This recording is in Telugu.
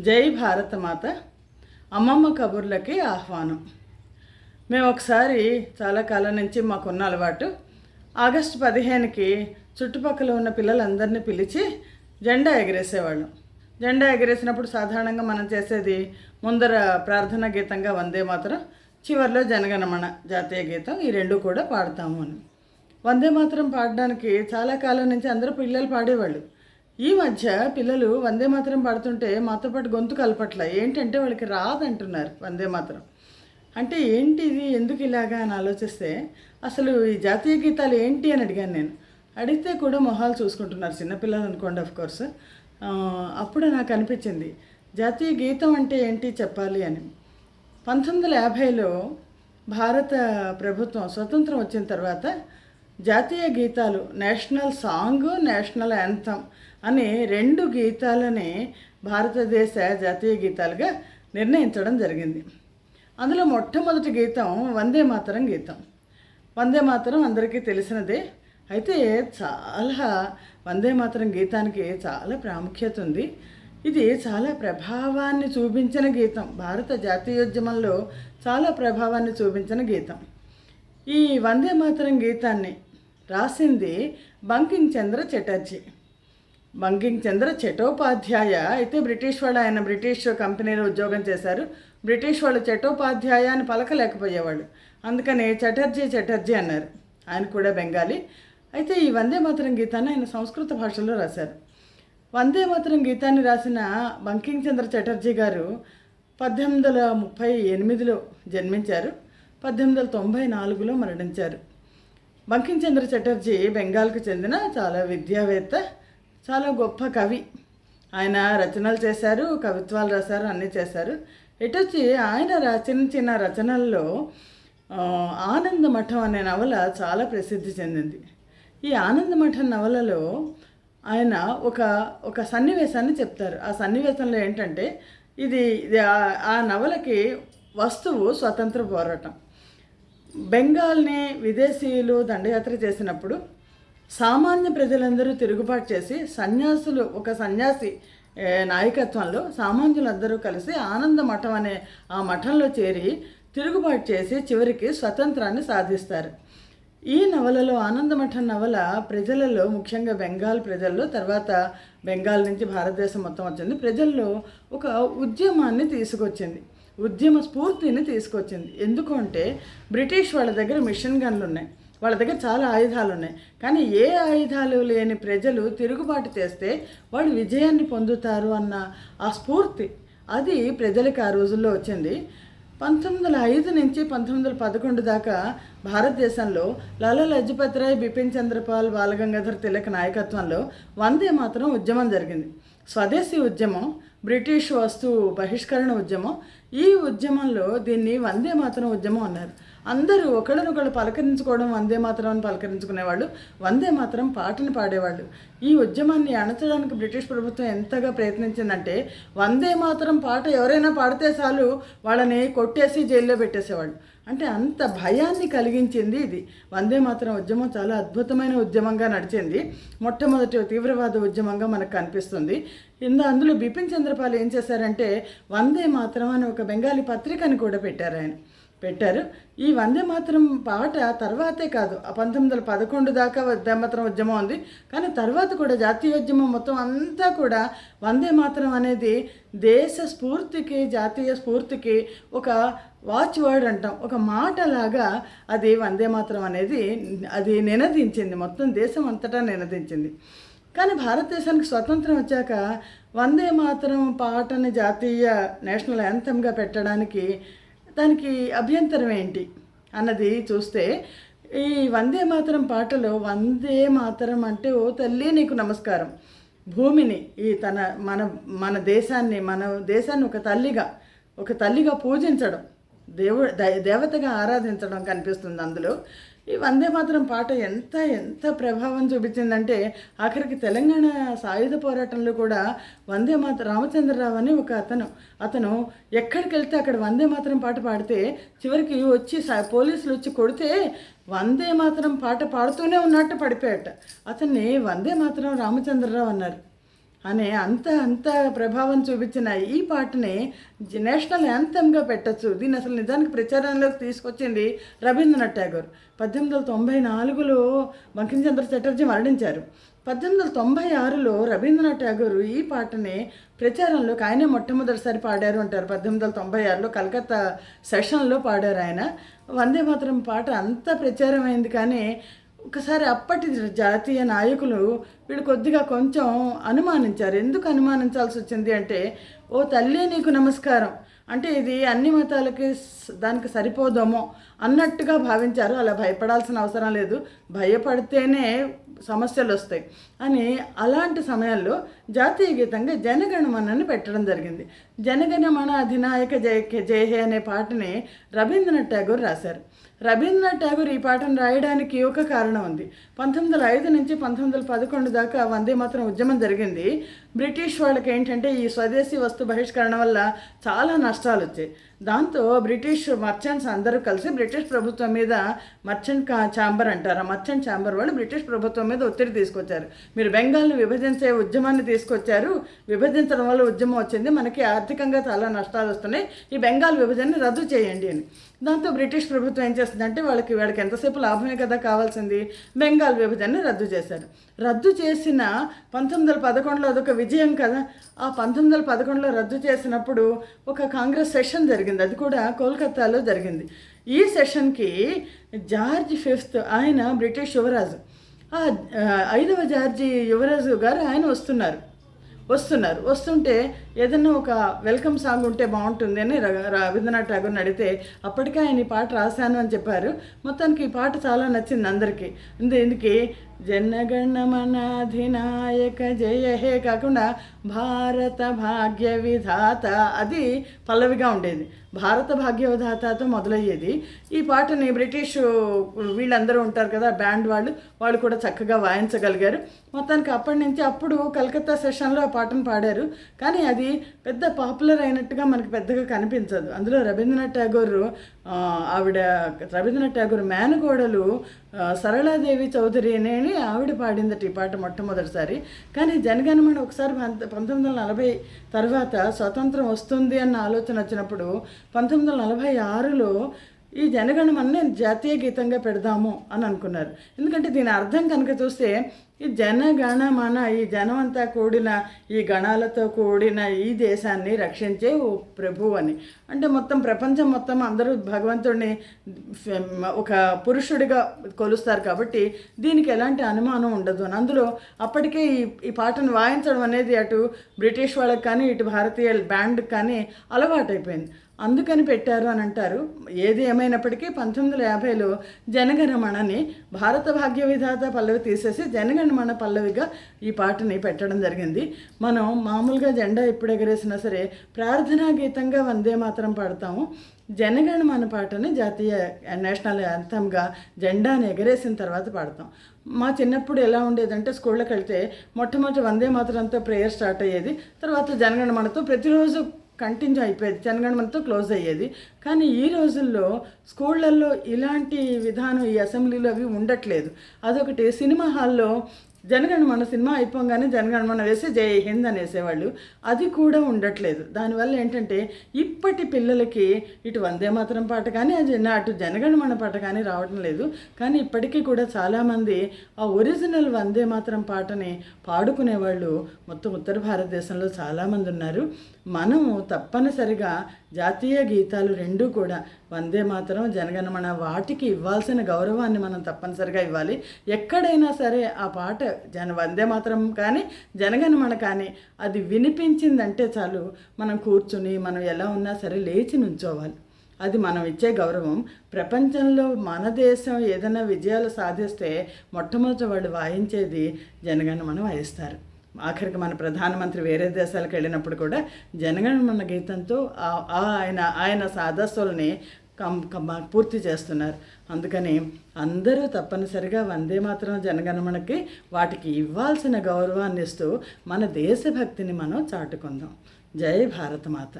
జై భారతమాత అమ్మమ్మ కబుర్లకి ఆహ్వానం. మేము ఒకసారి చాలా కాలం నుంచి మాకున్న అలవాటు. ఆగస్టు పదిహేనుకి చుట్టుపక్కల ఉన్న పిల్లలందరినీ పిలిచి జెండా ఎగరేసేవాళ్ళం. జెండా ఎగరేసినప్పుడు సాధారణంగా మనం చేసేది ముందర ప్రార్థన గీతంగా వందే మాత్రం చివరిలో జనగణమన జాతీయ గీతం ఈ రెండు కూడా పాడతాము అని. వందే మాత్రం పాడడానికి చాలా కాలం నుంచి అందరూ పిల్లలు పాడేవాళ్ళు. ఈ మధ్య పిల్లలు వందే మాత్రం పడుతుంటే మాతో పాటు గొంతు కలపట్ల. ఏంటంటే వాళ్ళకి రాదంటున్నారు వందే మాత్రం. అంటే ఏంటి ఇది? ఎందుకు ఇలాగా అని ఆలోచిస్తే అసలు ఈ జాతీయ గీతాలు ఏంటి అని అడిగాను నేను. అడిగితే కూడా మొహాలు చూసుకుంటున్నారు చిన్నపిల్లలు అనుకోండి ఆఫ్ కోర్స్ అప్పుడు నాకు అనిపించింది జాతీయ గీతం అంటే ఏంటి చెప్పాలి అని. పంతొమ్మిది వందల యాభైలో భారత ప్రభుత్వం స్వతంత్రం వచ్చిన తర్వాత జాతీయ గీతాలు నేషనల్ సాంగ్ నేషనల్ యాంథమ్ అనే రెండు గీతాలని భారతదేశ జాతీయ గీతాలుగా నిర్ణయించడం జరిగింది. అందులో మొట్టమొదటి గీతం వందే మాతరం గీతం. వందే మాతరం అందరికీ తెలిసినదే. అయితే చాలా వందే మాతరం గీతానికి చాలా ప్రాముఖ్యత ఉంది. ఇది చాలా ప్రభావాన్ని చూపించిన గీతం. భారత జాతీయోద్యమంలో చాలా ప్రభావాన్ని చూపించిన గీతం. ఈ వందే మాతరం గీతాన్ని రాసింది బంకింగ్ చంద్ర చటర్జీ. బంకింగ్ చంద్ర చటోపాధ్యాయ. అయితే బ్రిటిష్ వాళ్ళు ఆయన బ్రిటిష్ కంపెనీలో ఉద్యోగం చేశారు. బ్రిటిష్ వాళ్ళు చటోపాధ్యాయ అని పలకలేకపోయేవాళ్ళు. అందుకని చటర్జీ చటర్జీ అన్నారు. ఆయన కూడా బెంగాలీ. అయితే ఈ వందే మాతరం గీతాన్ని ఆయన సంస్కృత భాషలో రాశారు. వందే మాతరం గీతాన్ని రాసిన బంకింగ్ చంద్ర చటర్జీ గారు పద్దెనిమిది వందల ముప్పై ఎనిమిదిలో జన్మించారు. పద్దెనిమిది వందల తొంభై నాలుగులో మరణించారు. బంకించంద్ర చటర్జీ బెంగాల్కు చెందిన చాలా విద్యావేత్త చాలా గొప్ప కవి. ఆయన రచనలు చేశారు కవిత్వాలు రాశారు అన్నీ చేశారు. ఎటొచ్చి ఆయన రా చిన్న చిన్న రచనల్లో ఆనంద మఠం అనే నవల చాలా ప్రసిద్ధి చెందింది. ఈ ఆనంద మఠం నవలలో ఆయన ఒక ఒక సన్నివేశాన్ని చెప్తారు. ఆ సన్నివేశంలో ఏంటంటే ఇది ఇది ఆ నవలకి వస్తువు స్వతంత్ర పోరాటం. బెంగాల్ని విదేశీయులు దండయాత్ర చేసినప్పుడు సామాన్య ప్రజలందరూ తిరుగుబాటు చేసి సన్యాసులు ఒక సన్యాసి నాయకత్వంలో సామాన్యులందరూ కలిసి ఆనంద మఠం అనే ఆ మఠంలో చేరి తిరుగుబాటు చేసి చివరికి స్వతంత్రాన్ని సాధిస్తారు. ఈ నవలలో ఆనందమఠం నవల ప్రజలలో ముఖ్యంగా బెంగాల్ ప్రజల్లో తర్వాత బెంగాల్ నుంచి భారతదేశం మొత్తం వచ్చింది ప్రజల్లో ఒక ఉద్యమాన్ని తీసుకొచ్చింది ఉద్యమ స్ఫూర్తిని తీసుకొచ్చింది. ఎందుకంటే బ్రిటిష్ వాళ్ళ దగ్గర మిషన్ గన్లు ఉన్నాయి. వాళ్ళ దగ్గర చాలా ఆయుధాలు ఉన్నాయి. కానీ ఏ ఆయుధాలు లేని ప్రజలు తిరుగుబాటు చేస్తే వాళ్ళు విజయాన్ని పొందుతారు అన్న ఆ స్ఫూర్తి అది ప్రజలకు ఆ రోజుల్లో వచ్చింది. పంతొమ్మిది వందల ఐదు నుంచి పంతొమ్మిది వందల పదకొండు దాకా భారతదేశంలో లాలా లజపత్ రాయ్ బిపిన్ చంద్రపాల్ బాలగంగాధర్ తిలక్ నాయకత్వంలో వందే మాత్రం ఉద్యమం జరిగింది. స్వదేశీ ఉద్యమం బ్రిటిష్ వస్తువు బహిష్కరణ ఉద్యమం ఈ ఉద్యమంలో దీన్ని వందే మాత్రం ఉద్యమం అన్నారు. అందరూ ఒకళ్ళనొకళ్ళు పలకరించుకోవడం వందే మాత్రం అని పలకరించుకునేవాళ్ళు వందే మాత్రం పాటను పాడేవాళ్ళు. ఈ ఉద్యమాన్ని అణచడానికి బ్రిటిష్ ప్రభుత్వం ఎంతగా ప్రయత్నించిందంటే వందే మాత్రం పాట ఎవరైనా పాడితే చాలు వాళ్ళని కొట్టేసి జైల్లో పెట్టేసేవాళ్ళు. అంటే అంత భయాన్ని కలిగించింది ఇది. వందే మాత్రం ఉద్యమం చాలా అద్భుతమైన ఉద్యమంగా నడిచింది. మొట్టమొదటి తీవ్రవాద ఉద్యమంగా మనకు కనిపిస్తుంది. ఇంద అందులో బిపిన్ చంద్రపాల్ ఏం చేశారంటే వందే మాత్రం అని ఒక బెంగాలీ పత్రికని కూడా పెట్టారు ఆయన. పెట్టారు. ఈ వందే మాత్రం పాట తర్వాతే కాదు ఆ పంతొమ్మిది వందల పదకొండు దాకా వందే మాత్రం ఉద్యమం ఉంది. కానీ తర్వాత కూడా జాతీయోద్యమం మొత్తం అంతా కూడా వందే మాత్రం అనేది దేశ స్ఫూర్తికి జాతీయ స్ఫూర్తికి ఒక వాచ్ వర్డ్ అంటాం. ఒక మాటలాగా అది వందే మాత్రం అనేది అది నినదించింది. మొత్తం దేశం అంతటా నినదించింది. కానీ భారతదేశానికి స్వతంత్రం వచ్చాక వందే మాత్రం పాటని జాతీయ నేషనల్ యాంథమ్గా పెట్టడానికి దానికి అభ్యంతరం ఏంటి అన్నది చూస్తే ఈ వందే మాతరం పాటలో వందే మాతరం అంటే ఓ తల్లి నీకు నమస్కారం. భూమిని ఈ తన మన మన దేశాన్ని మన దేశాన్ని ఒక తల్లిగా ఒక తల్లిగా పూజించడం. దేవు దేవతగా ఆరాధించడం కనిపిస్తుంది అందులో. ఈ వందే మాత్రం పాట ఎంత ఎంత ప్రభావం చూపించిందంటే ఆఖరికి తెలంగాణ సాయుధ పోరాటంలో కూడా వందే మాత రామచంద్రరావు అని ఒక అతను అతను ఎక్కడికి వెళ్తే అక్కడ వందే మాత్రం పాట పాడితే చివరికి వచ్చి పోలీసులు వచ్చి కొడితే వందే మాత్రం పాట పాడుతూనే ఉన్నట్టు పడిపోయాట. అతన్ని వందే మాత్రం రామచంద్రరావు అన్నారు. అనే అంత అంత ప్రభావం చూపించిన ఈ పాటని నేషనల్ యాంథమ్గా పెట్టచ్చు. దీన్ని అసలు నిజానికి ప్రచారంలోకి తీసుకొచ్చింది రవీంద్రనాథ్ ఠాగూర్. పద్దెనిమిది వందల తొంభై నాలుగులో బంకించంద్ర చటర్జీ మరణించారు. పద్దెనిమిది వందల తొంభై ఆరులో రవీంద్రనాథ్ ఠాగూర్ ఈ పాటని ప్రచారంలోకి ఆయనే మొట్టమొదటిసారి పాడారు అంటారు. పద్దెనిమిది వందల తొంభై ఆరులో కలకత్తా సెషన్లో పాడారు ఆయన. వందే మాత్రం పాట అంత ప్రచారమైంది కానీ ఒకసారి అప్పటి జాతీయ నాయకులు వీడు కొద్దిగా కొంచెం అనుమానించారు. ఎందుకు అనుమానించాల్సి వచ్చింది అంటే ఓ తల్లి నీకు నమస్కారం. అంటే ఇది అన్ని మతాలకి దానికి సరిపోదామో అన్నట్టుగా భావించారు. అలా భయపడాల్సిన అవసరం లేదు. భయపడితేనే సమస్యలు వస్తాయి అని అలాంటి సమయాల్లో జాతీయ గీతంగా జనగణమనని పెట్టడం జరిగింది. జనగణమన అధినాయక జయ జయ హే అనే పాటని రవీంద్రనాథ్ ఠాగూర్ రాశారు. రవీంద్రనాథ్ ఠాగూర్ ఈ పాటను రాయడానికి ఒక కారణం ఉంది. పంతొమ్మిది వందల ఐదు నుంచి పంతొమ్మిది వందల పదకొండు దాకా వందే మాత్రం ఉద్యమం జరిగింది. బ్రిటిష్ వాళ్ళకి ఏంటంటే ఈ స్వదేశీ వస్తు బహిష్కరణ వల్ల చాలా నష్టాలు వచ్చాయి దాంతో బ్రిటిష్ మర్చెంట్స్ అందరూ కలిసి బ్రిటిష్ ప్రభుత్వం మీద మర్చెంట్ కా ఛాంబర్ అంటారు? ఆ మర్చెంట్ ఛాంబర్ వాళ్ళు బ్రిటిష్ ప్రభుత్వం మీద ఒత్తిడి తీసుకొచ్చారు. మీరు బెంగాల్ని విభజించే ఉద్యమాన్ని తీసుకొచ్చారు. విభజించడం వల్ల ఉద్యమం వచ్చింది. మనకి ఆర్థికంగా చాలా నష్టాలు వస్తున్నాయి. ఈ బెంగాల్ విభజనని రద్దు చేయండి అని. దాంతో బ్రిటిష్ ప్రభుత్వం ఏం చేస్తుందంటే వాళ్ళకి వాళ్ళకి ఎంతసేపు లాభమే కదా కావాల్సింది. బెంగాల్ విభజనని రద్దు చేశారు. రద్దు చేసిన పంతొమ్మిది వందల పదకొండులో అదొక విజయం కదా. ఆ పంతొమ్మిది వందల పదకొండులో రద్దు చేసినప్పుడు ఒక కాంగ్రెస్ సెషన్ జరిగింది. అది కూడా కోల్కతాలో జరిగింది. ఈ సెషన్కి జార్జ్ ఫిఫ్త్ ఆయన బ్రిటిష్ యువరాజు. ఆ ఐదవ జార్జి యువరాజు గారు ఆయన వస్తున్నారు. వస్తున్నారు. వస్తుంటే ఏదన్నా ఒక వెల్కమ్ సాంగ్ ఉంటే బాగుంటుంది అని రవీంద్రనాథ్ ఠాగూర్ని అడిగితే అప్పటికే ఆయన ఈ పాట రాశాను అని చెప్పారు. మొత్తానికి ఈ పాట చాలా నచ్చింది అందరికీ. ఇందుకి జనగణమనాధినాయక జయ హే కాకుండా భారత భాగ్య విధాత అది పల్లవిగా ఉండేది. భారత భాగ్య విధాతతో మొదలయ్యేది. ఈ పాటని బ్రిటిష్ వీళ్ళందరూ ఉంటారు కదా బ్యాండ్ వాళ్ళు వాళ్ళు కూడా చక్కగా వాయించగలిగారు. మొత్తానికి అప్పటి నుంచి అప్పుడు కలకత్తా సెషన్లో ఆ పాటను పాడారు. కానీ అది పెద్ద పాపులర్ అయినట్టుగా మనకి పెద్దగా కనిపించదు. అందులో రవీంద్రనాథ్ ఠాగూర్ ఆవిడ రవీంద్రనాథ్ ఠాగూర్ మేనకోడలు సరళాదేవి చౌదరి అనే ఆవిడ పాడిందట ఈ పాట మొట్టమొదటిసారి. కానీ జనగణమన ఒకసారి పంత- పంతొమ్మిది వందల నలభై తర్వాత స్వతంత్రం వస్తుంది అన్న ఆలోచన వచ్చినప్పుడు పంతొమ్మిది వందల నలభై ఆరులో ఈ జనగణమన్నే జాతీయ గీతంగా పెడదాము అని అనుకున్నారు. ఎందుకంటే దీని అర్థం కనుక చూస్తే ఈ జనగణమన ఈ జనమంతా కూడిన ఈ గణాలతో కూడిన ఈ దేశాన్ని రక్షించే ఓ ప్రభు అని. అంటే మొత్తం ప్రపంచం మొత్తం అందరూ భగవంతుడిని ఒక పురుషుడిగా కొలుస్తారు కాబట్టి దీనికి ఎలాంటి అనుమానం ఉండదు అని. అందులో అప్పటికే ఈ ఈ పాటను వాయించడం అనేది అటు బ్రిటిష్ వాళ్ళకి కానీ ఇటు భారతీయ బ్యాండ్కి కానీ అలవాటైపోయింది. అందుకని పెట్టారు అని అంటారు. ఏది ఏమైనప్పటికీ పంతొమ్మిది వందల యాభైలో జనగణమణని భారత భాగ్య విధాత పల్లవి తీసేసి జనగణమణ పల్లవిగా ఈ పాటని పెట్టడం జరిగింది. మనం మామూలుగా జెండా ఎప్పుడు ఎగరేసినా సరే ప్రార్థనా గీతంగా వందే మాత్రం పాడతాము. జనగణమన పాటని జాతీయ నేషనల్ యాంథమ్గా జెండాని ఎగరేసిన తర్వాత పాడతాం. మా చిన్నప్పుడు ఎలా ఉండేదంటే స్కూళ్ళకి వెళ్తే మొట్టమొదటి వందే మాత్రంతో ప్రేయర్ స్టార్ట్ అయ్యేది. తర్వాత జనగణమనతో ప్రతిరోజు కంటిన్యూ అయిపోయేది. జనగణమనతో క్లోజ్ అయ్యేది. కానీ ఈ రోజుల్లో స్కూళ్ళల్లో ఇలాంటి విధానం ఈ అసెంబ్లీలో అవి ఉండట్లేదు. అదొకటి సినిమా హాల్లో జనగణమన సినిమా అయిపోగానే జనగణమన వేసి జై హింద్ అనేసేవాళ్ళు. అది కూడా ఉండట్లేదు. దానివల్ల ఏంటంటే ఇప్పటి పిల్లలకి ఇటు వందే మాత్రం పాట కానీ అది అటు జనగణమన పాట కానీ రావడం లేదు. కానీ ఇప్పటికీ కూడా చాలామంది ఆ ఒరిజినల్ వందే మాత్రం పాటని పాడుకునే వాళ్ళు మొత్తం ఉత్తర భారతదేశంలో చాలామంది ఉన్నారు. మనము తప్పనిసరిగా జాతీయ గీతాలు రెండూ కూడా వందే మాత్రం జనగణమన. వాటికి ఇవ్వాల్సిన గౌరవాన్ని మనం తప్పనిసరిగా ఇవ్వాలి. ఎక్కడైనా సరే ఆ పాట జన వందే మాత్రం కానీ జనగణమన కానీ అది వినిపించిందంటే చాలు మనం కూర్చుని మనం ఎలా ఉన్నా సరే లేచి నుంచోవాలి. అది మనం ఇచ్చే గౌరవం. ప్రపంచంలో మన దేశం ఏదైనా విజయాలు సాధిస్తే మొట్టమొదటి వాళ్ళు వాయించేది జనగణమన వాయిస్తారు. ఆఖరికి మన ప్రధానమంత్రి వేరే దేశాలకు వెళ్ళినప్పుడు కూడా జనగణమన గీతంతో ఆ- ఆ ఆయన ఆయన సాదస్సుల్ని కం పూర్తి చేస్తున్నారు. అందుకని అందరూ తప్పనిసరిగా వందే మాత్రం జనగణమనకి వాటికి ఇవ్వాల్సిన గౌరవాన్ని ఇస్తూ మన దేశభక్తిని మనం చాటుకుందాం. జై భారతమాత.